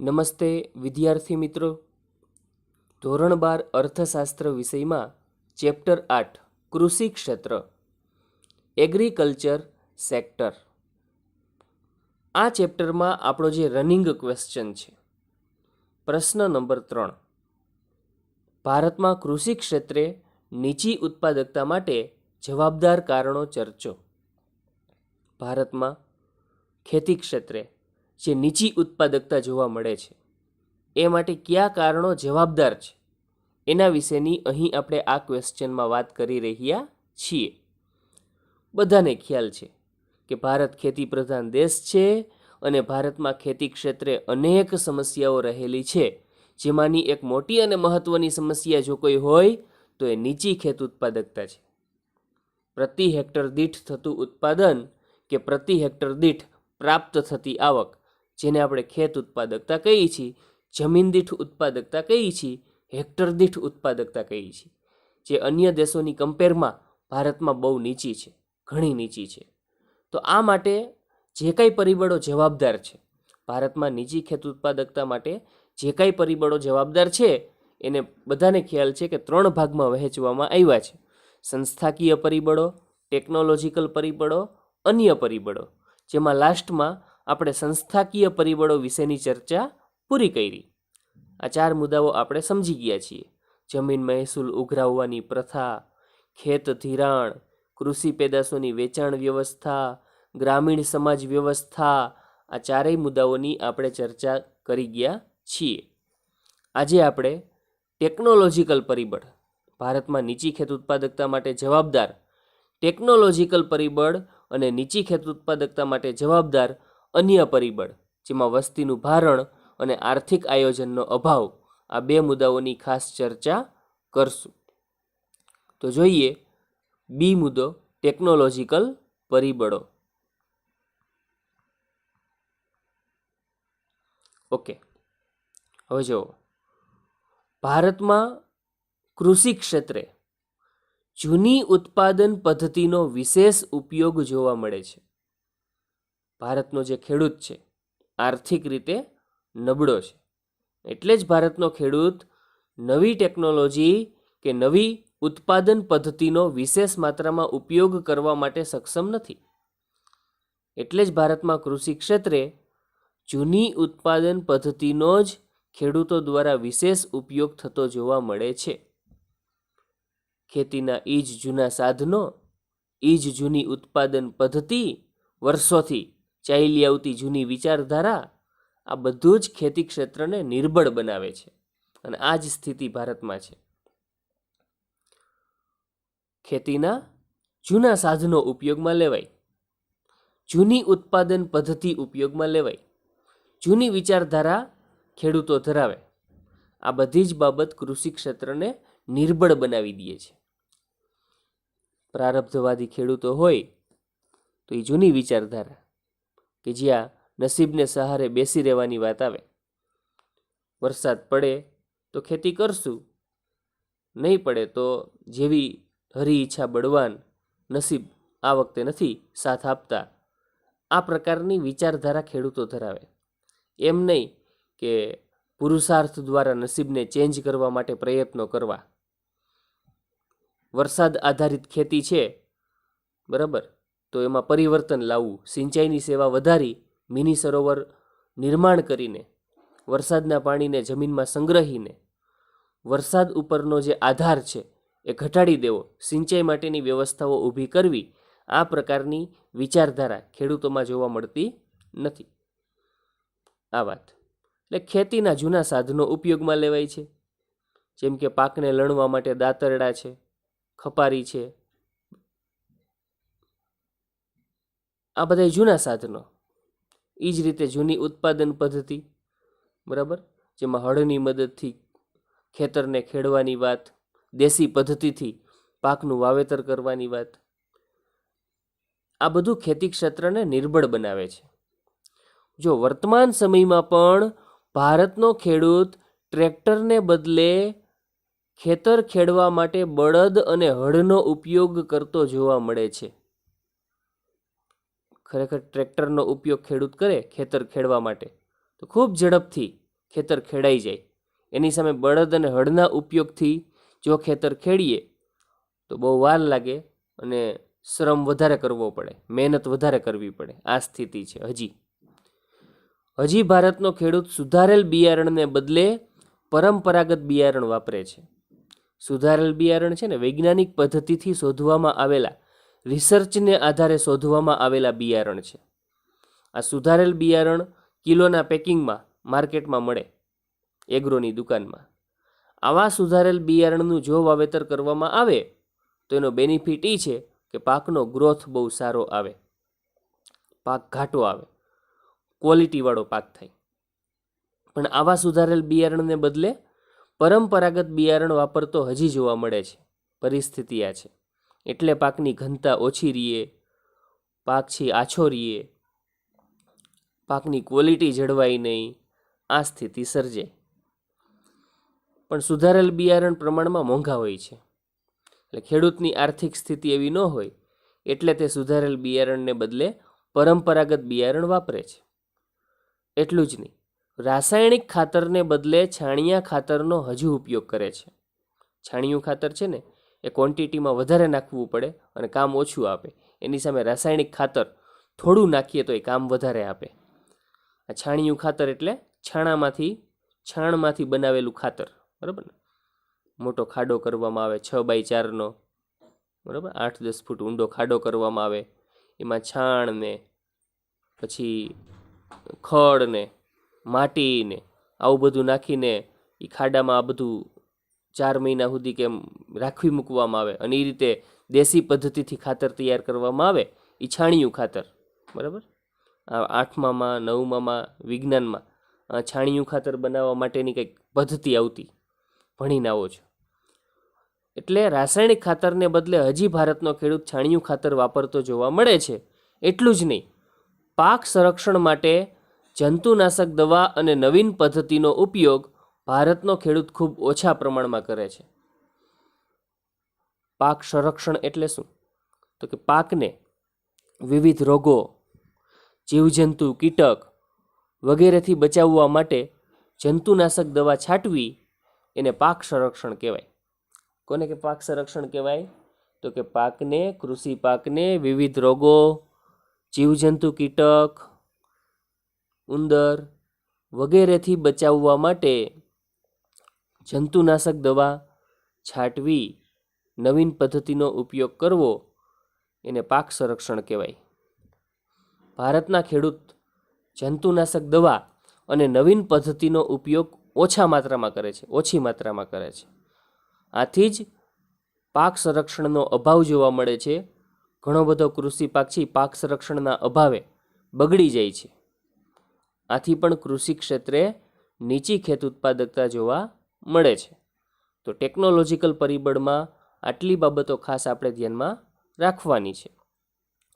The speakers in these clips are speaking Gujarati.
નમસ્તે, વિદ્યાર્થી મિત્રો. ધોરણ બાર અર્થશાસ્ત્ર વિષયમાં ચેપ્ટર આઠ, કૃષિ ક્ષેત્ર. Agriculture sector. આ ચેપ્ટરમાં આપણો જે રનિંગ ક્વેશ્ચન છે, પ્રશ્ન નંબર ત્રણ. ભારતમાં કૃષિ ક્ષેત્રે નીચી ઉત્પાદકતા માટે જવાબદાર કારણો ચર્ચો. ભારતમાં ખેતી ક્ષેત્રે જે નીચી ઉત્પાદકતા જોવા મળે છે. એ માટે કયા કારણો જવાબદાર છે? એના વિશેની અહીં આપણે આ ક્વેશ્ચનમાં વાત કરી રહ્યા છીએ. બધાને ખ્યાલ છે કે ભારત ખેતી પ્રધાન દેશ છે અને ભારતમાં ખેતી ક્ષેત્રે અનેક સમસ્યાઓ રહેલી છે. જેમાંની એક મોટી અને મહત્વની સમસ્યા જો કોઈ હોય, તો એ નીચી ખેત ઉત્પાદકતા છે. પ્રતિ હેક્ટર દીઠ થતું ઉત્પાદન કે પ્રતિ હેક્ટર દીઠ પ્રાપ્ત થતી આવક જેને આપણે ખેત ઉત્પાદકતા કહીએ છીએ, જમીન દીઠ ઉત્પાદકતા કહીએ છીએ, હેક્ટર દીઠ ઉત્પાદકતા કહીએ છીએ. જે અન્ય દેશોની કમ્પેરમાં ભારતમાં બહુ નીચી છે, ઘણી નીચી છે. તો આ માટે જે કાંઈ પરિબળો જવાબદાર છે, ભારતમાં નીચી ખેત ઉત્પાદકતા માટે જે કાંઈ પરિબળો જવાબદાર છે, એને બધાને ખ્યાલ છે કે ત્રણ ભાગમાં વહેંચવામાં આવ્યા છે. સંસ્થાકીય પરિબળો, ટેકનોલોજીકલ પરિબળો, અન્ય પરિબળો, જેમાં લાસ્ટમાં આપણે સંસ્થાકીય પરિબળો વિશેની ચર્ચા પૂરી કરી. આ ચાર મુદ્દાઓ આપણે સમજી ગયા છીએ. જમીન મહેસૂલ ઉઘરાવવાની પ્રથા, ખેત ધિરાણ, કૃષિ પેદાશોની વેચાણ વ્યવસ્થા, ગ્રામીણ સમાજ વ્યવસ્થા, આ ચારેય મુદ્દાઓની આપણે ચર્ચા કરી ગયા છીએ. આજે આપણે ટેકનોલોજીકલ પરિબળ, ભારતમાં નીચી ખેત ઉત્પાદકતા માટે જવાબદાર, ટેકનોલોજીકલ પરિબળ અને નીચી ખેત ઉત્પાદકતા માટે જવાબદાર અન્ય પરિબળ, જેમાં વસ્તીનું ભારણ અને આર્થિક આયોજનનો અભાવ, આ બે મુદ્દાઓની ખાસ ચર્ચા કરશું. તો જોઈએ બી મુદ્દો, ટેકનોલોજીકલ પરિબળો. ઓકે, હવે જુઓ. ભારતમાં કૃષિ ક્ષેત્રે જૂની ઉત્પાદન પદ્ધતિનો વિશેષ ઉપયોગ જોવા મળે છે. ભારતનો જે ખેડૂત છે, આર્થિક રીતે નબળો છે. એટલે જ ભારતનો ખેડૂત નવી ટેકનોલોજી કે નવી ઉત્પાદન પદ્ધતિનો વિશેષ માત્રામાં ઉપયોગ કરવા માટે સક્ષમ નથી. એટલે જ ભારતમાં કૃષિ ક્ષેત્રે જૂની ઉત્પાદન પદ્ધતિનો જ ખેડૂતો દ્વારા વિશેષ ઉપયોગ થતો જોવા મળે છે. ખેતીના ઈજ જૂના સાધનો, ઈજ જૂની ઉત્પાદન પદ્ધતિ વર્ષોથી ચાલી આવતી જૂની વિચારધારા આ બધું જ ખેતી ક્ષેત્રને નિર્બળ બનાવે છે અને આ જ સ્થિતિ ભારતમાં છે. ખેતીના જૂના સાધનો ઉપયોગમાં લેવાય, જૂની ઉત્પાદન પદ્ધતિ ઉપયોગમાં લેવાય, જૂની વિચારધારા ખેડૂતો ધરાવે, આ બધી જ બાબત કૃષિ ક્ષેત્રને નિર્બળ બનાવી દે છે. પ્રારબ્ધવાદી ખેડૂતો હોય તો એ જૂની વિચારધારા કે જ્યાં નસીબને સહારે બેસી રહેવાની વાત આવે. વરસાદ પડે તો ખેતી કરશું. નહીં પડે તો જેવી હરી ઈચ્છા બળવાન નસીબ આ વખતે નથી, સાથ આપતા. આ પ્રકારની વિચારધારા ખેડૂતો ધરાવે. એમ નહીં કે પુરુષાર્થ દ્વારા નસીબને ચેન્જ કરવા માટે પ્રયત્નો કરવા. વરસાદ આધારિત ખેતી છે. બરાબર? તો એમાં પરિવર્તન લાવવું, સિંચાઈની સેવા વધારી, મિની સરોવર નિર્માણ કરીને, વરસાદના પાણીને જમીનમાં સંગ્રહીને, વરસાદ ઉપરનો જે આધાર છે એ ઘટાડી દેવો, સિંચાઈ માટેની વ્યવસ્થાઓ ઊભી કરવી, આ પ્રકારની વિચારધારા ખેડૂતોમાં જોવા મળતી નથી. આ વાત. એટલે ખેતીના જૂના સાધનો ઉપયોગમાં લેવાય છે. જેમ કે પાકને લણવા માટે દાતરડા છે, ખપારી છે આ બધા જૂના સાધનો. એ જ રીતે જૂની ઉત્પાદન પદ્ધતિ. બરાબર? જેમાં હળની મદદથી, ખેતરને ખેડવાની વાત, દેશી પદ્ધતિથી પાકનું વાવેતર કરવાની વાત. આ બધું ખેતી ક્ષેત્રને નિર્બળ બનાવે છે. જો વર્તમાન સમયમાં પણ ભારતનો ખેડૂત ટ્રેક્ટરને બદલે ખેતર ખેડવા માટે બળદ અને હળનો ઉપયોગ કરતો જોવા મળે છે. ખરેખર ટ્રેક્ટરનો ઉપયોગ ખેડૂત કરે ખેતર ખેડવા માટે, તો ખૂબ ઝડપથી ખેતર ખેડાઈ જાય. એની સામે બળદ અને હળના ઉપયોગથી જો ખેતર ખેડીએ, તો બહુ વાર લાગે અને શ્રમ વધારે કરવો પડે, મહેનત વધારે કરવી પડે. આ સ્થિતિ છે હજી. હજી ભારતનો ખેડૂત સુધારેલ બિયારણને બદલે પરંપરાગત બિયારણ વાપરે છે. સુધારેલ બિયારણ છે ને વૈજ્ઞાનિક પદ્ધતિથી શોધવામાં આવેલા રિસર્ચને આધારે શોધવામાં આવેલા બિયારણ છે. આ સુધારેલ બિયારણ કિલોના પેકિંગમાં, માર્કેટમાં મળે, એગ્રોની દુકાનમાં. આવા સુધારેલ બિયારણનું જો વાવેતર કરવામાં આવે, તો એનો બેનિફિટ એ છે કે પાકનો ગ્રોથ બહુ સારો આવે. પાક ઘાટો આવે. ક્વોલિટીવાળો પાક થાય. પણ આવા સુધારેલ બિયારણને બદલે પરંપરાગત બિયારણ વાપરતો હજી જોવા મળે છે. પરિસ્થિતિ આ છે. એટલે પાકની ઘનતા ઓછી રહીએ પાક છે આછો રહીએ પાકની ક્વોલિટી જળવાય નહીં, આ સ્થિતિ સર્જાય પણ સુધારેલ બિયારણ પ્રમાણમાં મોંઘા હોય છે. એટલે ખેડૂતની આર્થિક સ્થિતિ એવી ન હોય, એટલે તે સુધારેલ બિયારણને બદલે પરંપરાગત બિયારણ વાપરે છે. એટલું જ નહીં, રાસાયણિક ખાતરને બદલે છાણિયા ખાતરનો હજુ ઉપયોગ કરે છે. છાણિયું ખાતર છે ને એ ક્વોન્ટિટીમાં વધારે નાખવું પડે અને કામ ઓછું આપે. એની સામે રાસાયણિક ખાતર થોડું નાખીએ તો એ કામ વધારે આપે. આ છાણિયું ખાતર એટલે છાણામાંથી, છાણમાંથી બનાવેલું ખાતર. બરાબર ને? મોટો ખાડો કરવામાં આવે, છ બાય ચારનો. બરાબર? આઠ, દસ ફૂટ ઊંડો ખાડો કરવામાં આવે. એમાં છાણ ને, પછી ખડ ને, માટી આવું બધું નાખીને એ ખાડામાં આ બધું ચાર મહિના સુધી કેમ રાખવી મૂકવામાં આવે અને એ રીતે દેશી પદ્ધતિથી ખાતર તૈયાર કરવામાં આવે એ છાણિયું ખાતર, બરાબર? આઠમામાં, નવમામાં, વિજ્ઞાનમાં છાણિયું ખાતર બનાવવા માટેની કંઈક પદ્ધતિ આવતી, ભણીને આવો છો. એટલે રાસાયણિક ખાતરને બદલે હજી ભારતનો ખેડૂત છાણિયું ખાતર વાપરતો જોવા મળે છે, એટલું જ નહીં. પાક સંરક્ષણ માટે જંતુનાશક દવા અને નવીન પદ્ધતિનો ઉપયોગ ભારતનો ખેડૂત ખૂબ ઓછા પ્રમાણમાં કરે છે. પાક સંરક્ષણ એટલે શું? તો કે પાકને વિવિધ રોગો, જીવજંતુ, કીટક વગેરેથી બચાવવા માટે જંતુનાશક દવા છાંટવી એને પાક સંરક્ષણ કહેવાય. કોને કે પાક સંરક્ષણ કહેવાય? તો કે પાકને, કૃષિ પાકને વિવિધ રોગો, જીવજંતુ, કીટક, ઉંદર વગેરેથી બચાવવા માટે જંતુનાશક દવા છાંટવી, નવીન પદ્ધતિનો ઉપયોગ કરવો, એને પાક સંરક્ષણ કહેવાય. ભારતના ખેડૂત જંતુનાશક દવા અને નવીન પદ્ધતિનો ઉપયોગ ઓછા માત્રામાં કરે છે, ઓછી માત્રામાં કરે છે. આથી જ પાક સંરક્ષણનો અભાવ જોવા મળે છે. ઘણો બધો કૃષિ પાક પાક સંરક્ષણના અભાવે બગડી જાય છે. આથી પણ કૃષિ ક્ષેત્રે નીચી ખેત ઉત્પાદકતા જોવા મળે છે. તો ટેકનોલોજીકલ પરિબળમાં આટલી બાબતો ખાસ આપણે ધ્યાનમાં રાખવાની છે.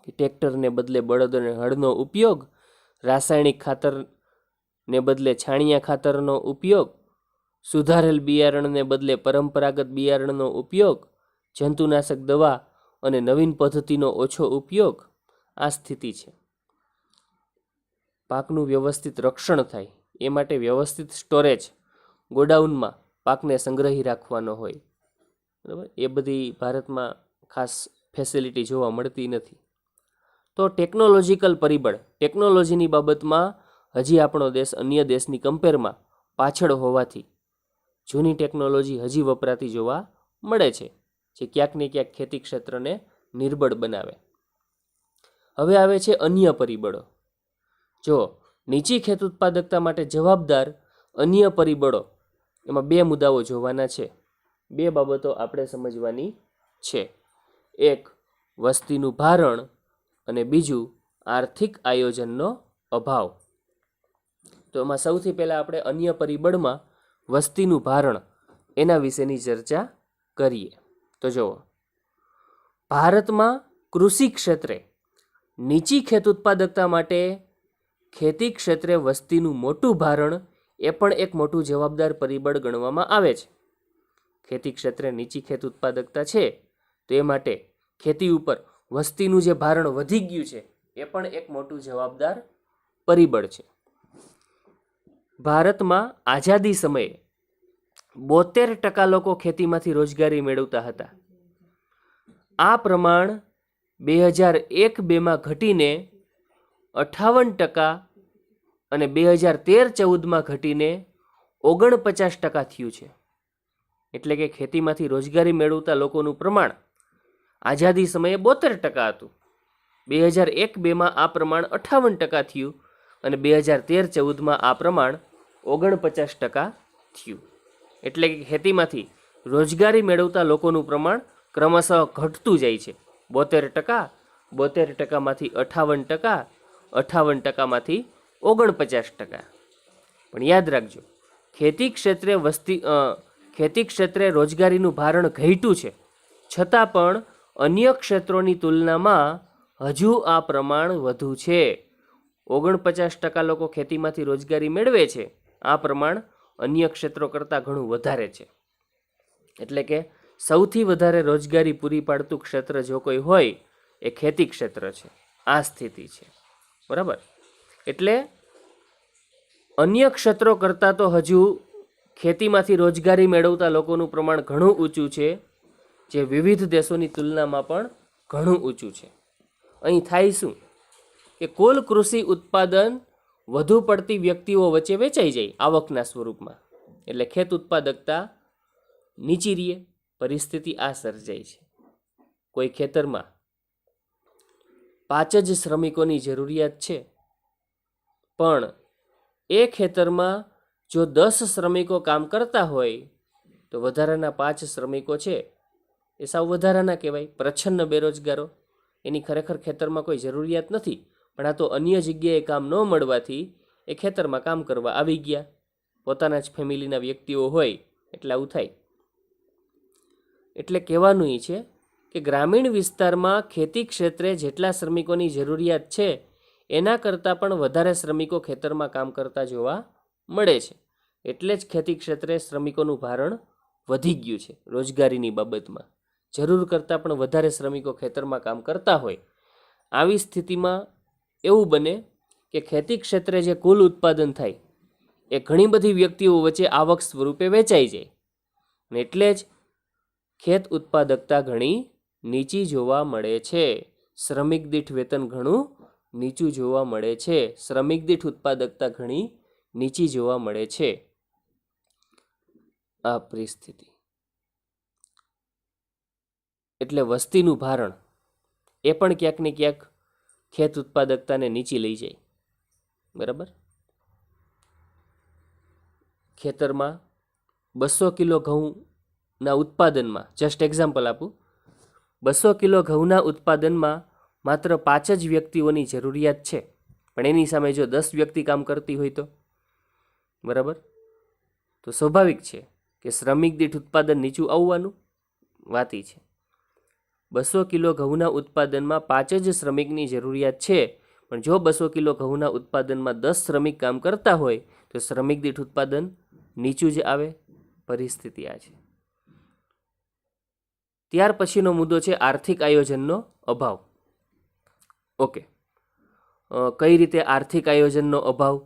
કે ટ્રેક્ટરને બદલે બળદ અને હળનો ઉપયોગ, રાસાયણિક ખાતરને બદલે છાણિયા ખાતરનો ઉપયોગ, સુધારેલ બિયારણને બદલે પરંપરાગત બિયારણનો ઉપયોગ, જંતુનાશક દવા અને નવીન પદ્ધતિનો ઓછો ઉપયોગ, આ સ્થિતિ છે. પાકનું વ્યવસ્થિત રક્ષણ થાય, એ માટે વ્યવસ્થિત સ્ટોરેજ ગોડાઉનમાં પાકને સંગ્રહી રાખવાનો હોય. બરાબર? એ બધી ભારતમાં ખાસ ફેસિલિટી જોવા મળતી નથી. તો ટેકનોલોજીકલ પરિબળ ટેકનોલોજીની બાબતમાં હજી આપણો દેશ, અન્ય દેશની કમ્પેરમાં પાછળ હોવાથી જૂની ટેકનોલોજી હજી વપરાતી જોવા મળે છે, જે ક્યાંક ને ક્યાંક ખેતી ક્ષેત્રને નિર્બળ બનાવે. હવે આવે છે અન્ય પરિબળો. જો નીચી ખેત ઉત્પાદકતા માટે જવાબદાર અન્ય પરિબળો એમાં બે મુદ્દાઓ જોવાના છે. બે બાબતો આપણે સમજવાની છે. એક, વસ્તીનું ભારણ અને બીજું, આર્થિક આયોજનનો અભાવ. તો એમાં સૌથી પહેલાં આપણે અન્ય પરિબળમાં વસ્તીનું ભારણ એના વિશેની ચર્ચા કરીએ. તો જુઓ. ભારતમાં કૃષિ ક્ષેત્રે નીચી ખેત ઉત્પાદકતા માટે ખેતી ક્ષેત્રે વસ્તીનું મોટું ભારણ એ પણ એક મોટું જવાબદાર પરિબળ ગણવામાં આવે છે. ખેતી ક્ષેત્રે નીચી ખેત ઉત્પાદકતા છે, તો એ માટે ખેતી ઉપર વસ્તીનું જે ભારણ વધી ગયું છે, એ પણ એક મોટું જવાબદાર પરિબળ છે. ભારતમાં આઝાદી સમયે બોતેર ટકા લોકો ખેતીમાંથી રોજગારી મેળવતા હતા. આ પ્રમાણ બે હજાર એક બેમાં ઘટીને અઠાવન ટકા અને બે હજાર તેર ચૌદમાં ઘટીને ઓગણપચાસ ટકા થયું છે. એટલે કે ખેતીમાંથી રોજગારી મેળવતા લોકોનું પ્રમાણ આઝાદી સમયે બોતેર ટકા હતું. બે હજાર એક બેમાં આ પ્રમાણ અઠાવન ટકા થયું અને બે હજાર તેર ચૌદમાં આ પ્રમાણ ઓગણપચાસ ટકા થયું. એટલે કે ખેતીમાંથી રોજગારી મેળવતા લોકોનું પ્રમાણ ક્રમશઃ ઘટતું જાય છે. બોતેર ટકા, બોતેર ટકામાંથી અઠાવન ટકા, અઠાવન ટકામાંથી ઓગણપચાસ ટકા. પણ યાદ રાખજો, ખેતી ક્ષેત્રે વસ્તી ખેતી ક્ષેત્રે રોજગારીનું ભારણ ઘટ્યું છે. છતાં પણ અન્ય ક્ષેત્રોની તુલનામાં હજુ આ પ્રમાણ વધુ છે. ઓગણપચાસ ટકા લોકો ખેતીમાંથી રોજગારી મેળવે છે. આ પ્રમાણ અન્ય ક્ષેત્રો કરતાં ઘણું વધારે છે. એટલે કે સૌથી વધારે રોજગારી પૂરી પાડતું ક્ષેત્ર જો કોઈ હોય, એ ખેતી ક્ષેત્ર છે. આ સ્થિતિ છે. બરાબર? એટલે અન્ય ક્ષેત્રો કરતાં તો હજુ ખેતીમાંથી રોજગારી મેળવતા લોકોનું પ્રમાણ ઘણું ઊંચું છે, જે વિવિધ દેશોની તુલનામાં પણ ઘણું ઊંચું છે. અહીં થાય શું? કે કુલ કૃષિ ઉત્પાદન વધુ પડતી વ્યક્તિઓ વચ્ચે વેચાઈ જાય આવકના સ્વરૂપમાં. એટલે ખેત ઉત્પાદકતા નીચી રીએ પરિસ્થિતિ આ સર્જાય છે. કોઈ ખેતરમાં પાંચ જ શ્રમિકોની જરૂરિયાત છે પણ એ ખેતરમાં જો દસ શ્રમિકો કામ કરતા હોય, તો વધારાના પાંચ શ્રમિકો છે. એ સાવ વધારાના કહેવાય. પ્રચ્છન્ન બેરોજગારો. એની ખરેખર ખેતરમાં કોઈ જરૂરિયાત નથી. પણ આ તો અન્ય જગ્યાએ કામ ન મળવાથી એ ખેતરમાં કામ કરવા આવી ગયા. પોતાના જ ફેમિલીના વ્યક્તિઓ હોય એટલે આવું થાય. એટલે કહેવાનું એ છે કે ગ્રામીણ વિસ્તારમાં ખેતી ક્ષેત્રે જેટલા શ્રમિકોની જરૂરિયાત છે એના કરતાં પણ વધારે શ્રમિકો ખેતરમાં કામ કરતા જોવા મળે છે. એટલે જ ખેતી ક્ષેત્રે શ્રમિકોનું ભારણ વધી ગયું છે રોજગારીની બાબતમાં. જરૂર કરતાં પણ વધારે શ્રમિકો ખેતરમાં કામ કરતા હોય. આવી સ્થિતિમાં એવું બને કે ખેતી ક્ષેત્રે જે કુલ ઉત્પાદન થાય, એ ઘણી બધી વ્યક્તિઓ વચ્ચે આવક સ્વરૂપે વેચાઈ જાય. ને એટલે જ ખેત ઉત્પાદકતા ઘણી નીચી જોવા મળે છે. શ્રમિક દીઠ વેતન ઘણું નીચું જોવા મળે છે. શ્રમિક દીઠ ઉત્પાદકતા ઘણી નીચી જોવા મળે છે. આ પરિસ્થિતિ. એટલે વસ્તીનું ભારણ એ પણ ક્યાંક ને ક્યાંક ખેત ઉત્પાદકતાને નીચી લઈ જાય. બરાબર? ખેતરમાં બસો કિલો ઘઉંના ઉત્પાદનમાં જસ્ટ એક્ઝામ્પલ આપું. બસો કિલો ઘઉંના ઉત્પાદનમાં માત્ર પાંચ જ વ્યક્તિઓની જરૂરિયાત છે. પણ એની સામે જો દસ વ્યક્તિ કામ કરતી હોય તો? બરાબર? તો સ્વાભાવિક છે કે શ્રમિક દીઠ ઉત્પાદન નીચું આવવાનું વાતી છે. બસો કિલો ઘઉંના ઉત્પાદનમાં પાંચ જ શ્રમિકની જરૂરિયાત છે. પણ જો બસો કિલો ઘઉંના ઉત્પાદનમાં દસ શ્રમિક કામ કરતા હોય, તો શ્રમિક દીઠ ઉત્પાદન નીચું જ આવે, પરિસ્થિતિ આ છે. ત્યાર પછીનો મુદ્દો છે આર્થિક આયોજનનો અભાવ. ઓકે. કઈ રીતે આર્થિક આયોજનનો અભાવ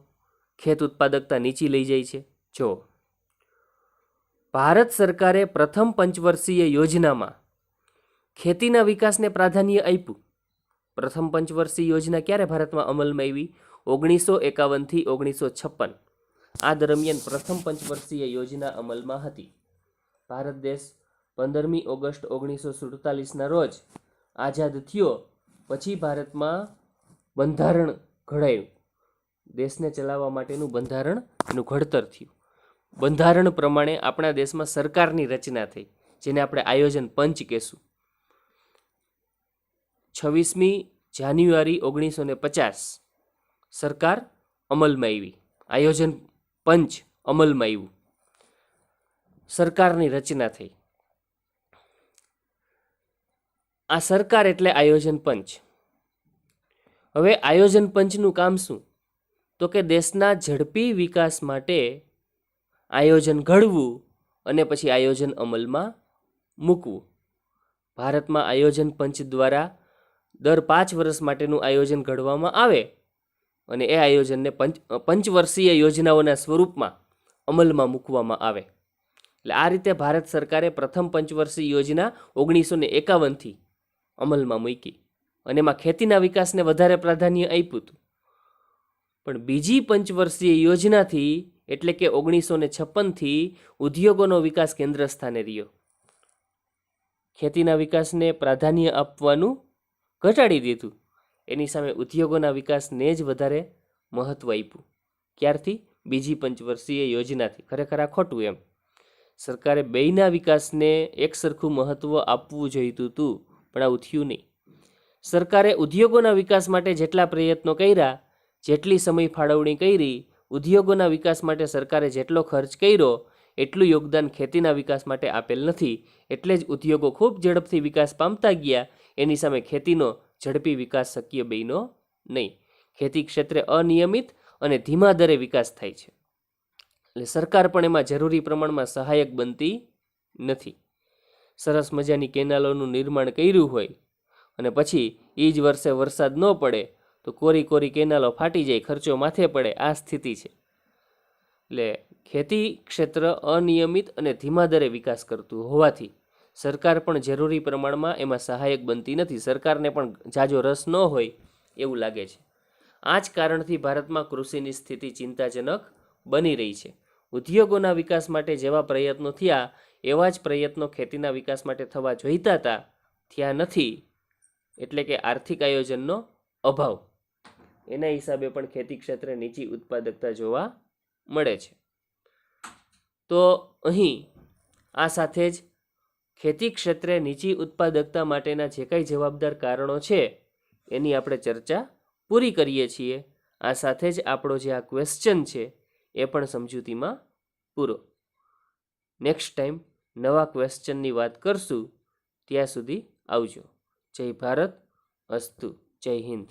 ખેત ઉત્પાદકતા નીચી લઈ જાય છે? જો, ભારત સરકારે પ્રથમ પંચવર્ષીય યોજનામાં ખેતીના વિકાસને પ્રાધાન્ય આપ્યું. પ્રથમ પંચવર્ષીય યોજના ક્યારે ભારતમાં અમલમાં આવી? ઓગણીસો એકાવનથી ઓગણીસો છપ્પન. આ દરમિયાન પ્રથમ પંચવર્ષીય યોજના અમલમાં હતી. ભારત દેશ પંદરમી ઓગસ્ટ ઓગણીસો સુડતાલીસના રોજ આઝાદ થયો પછી ભારતમાં બંધારણ ઘડાયું. દેશને ચલાવવા માટેનું બંધારણ એનું ઘડતર થયું. બંધારણ પ્રમાણે આપણા દેશમાં સરકારની રચના થઈ, જેને આપણે આયોજન પંચ કહેશું. છવ્વીસમી જાન્યુઆરી ઓગણીસો ને પચાસ સરકાર અમલમાં આવી. આયોજન પંચ અમલમાં આવ્યું. સરકારની રચના થઈ. આ સરકાર એટલે આયોજન પંચ. હવે આયોજન પંચનું કામ શું? તો કે દેશના ઝડપી વિકાસ માટે આયોજન ઘડવું અને પછી આયોજન અમલમાં મૂકવું. ભારતમાં આયોજન પંચ દ્વારા દર પાંચ વર્ષ માટેનું આયોજન ઘડવામાં આવે અને એ આયોજનને પંચ, પંચવર્ષીય યોજનાઓના સ્વરૂપમાં અમલમાં મૂકવામાં આવે. એટલે આ રીતે ભારત સરકારે પ્રથમ પંચવર્ષીય યોજના ઓગણીસો ને એકાવનથી અમલમાં મૂકી અને એમાં ખેતીના વિકાસને વધારે પ્રાધાન્ય આપ્યું હતું. પણ બીજી પંચવર્ષીય યોજનાથી એટલે કે ઓગણીસો ને છપ્પનથી ઉદ્યોગોનો વિકાસ કેન્દ્ર સ્થાને રહ્યો. ખેતીના વિકાસને પ્રાધાન્ય આપવાનું ઘટાડી દીધું. એની સામે ઉદ્યોગોના વિકાસને જ વધારે મહત્ત્વ આપ્યું. ક્યારથી? બીજી પંચવર્ષીય યોજનાથી. ખરેખર આ ખોટું એમ. સરકારે બેયના વિકાસને એક સરખું મહત્ત્વ આપવું જોઈતું હતું. પણ આવું થયું નહીં. સરકારે ઉદ્યોગોના વિકાસ માટે જેટલા પ્રયત્નો કર્યા, જેટલી સમય ફાળવણી કરી, ઉદ્યોગોના વિકાસ માટે સરકારે જેટલો ખર્ચ કર્યો, એટલું યોગદાન ખેતીના વિકાસ માટે આપેલ નથી. એટલે જ ઉદ્યોગો ખૂબ ઝડપથી વિકાસ પામતા ગયા, એની સામે ખેતીનો ઝડપી વિકાસ શક્ય બન્યો નહીં. ખેતી ક્ષેત્રે અનિયમિત અને ધીમા દરે વિકાસ થાય છે. એટલે સરકાર પણ એમાં જરૂરી પ્રમાણમાં સહાયક બનતી નથી. સરસ મજાની કેનાલોનું નિર્માણ કર્યું હોય અને પછી એ જ વર્ષે વરસાદ ન પડે, તો કોરી કોરી કેનાલો ફાટી જાય, ખર્ચો માથે પડે, આ સ્થિતિ છે. એટલે ખેતી ક્ષેત્ર અનિયમિત અને ધીમા દરે વિકાસ કરતું હોવાથી સરકાર પણ જરૂરી પ્રમાણમાં એમાં સહાયક બનતી નથી, સરકારને પણ જાજો રસ ન હોય એવું લાગે છે. આ જ કારણથી ભારતમાં કૃષિની સ્થિતિ ચિંતાજનક બની રહી છે. ઉદ્યોગોના વિકાસ માટે જેવા પ્રયત્નો થયા એવા જ પ્રયત્નો ખેતીના વિકાસ માટે થવા જોઈતા હતા. થયા નથી. એટલે કે આર્થિક આયોજનનો અભાવ. એના હિસાબે પણ ખેતી ક્ષેત્રે નીચી ઉત્પાદકતા જોવા મળે છે. તો અહીં આ સાથે જ ખેતી ક્ષેત્રે નીચી ઉત્પાદકતા માટેના જે કાંઈ જવાબદાર કારણો છે, એની આપણે ચર્ચા પૂરી કરીએ છીએ. આ સાથે જ આપણો જે આ ક્વેશ્ચન છે, એ પણ સમજૂતીમાં પૂરો. નેક્સ્ટ ટાઈમ નવા ક્વેશ્ચનની વાત કરશું ત્યાં સુધી આવજો. જય ભારત અસ્તુ જય હિન્દ.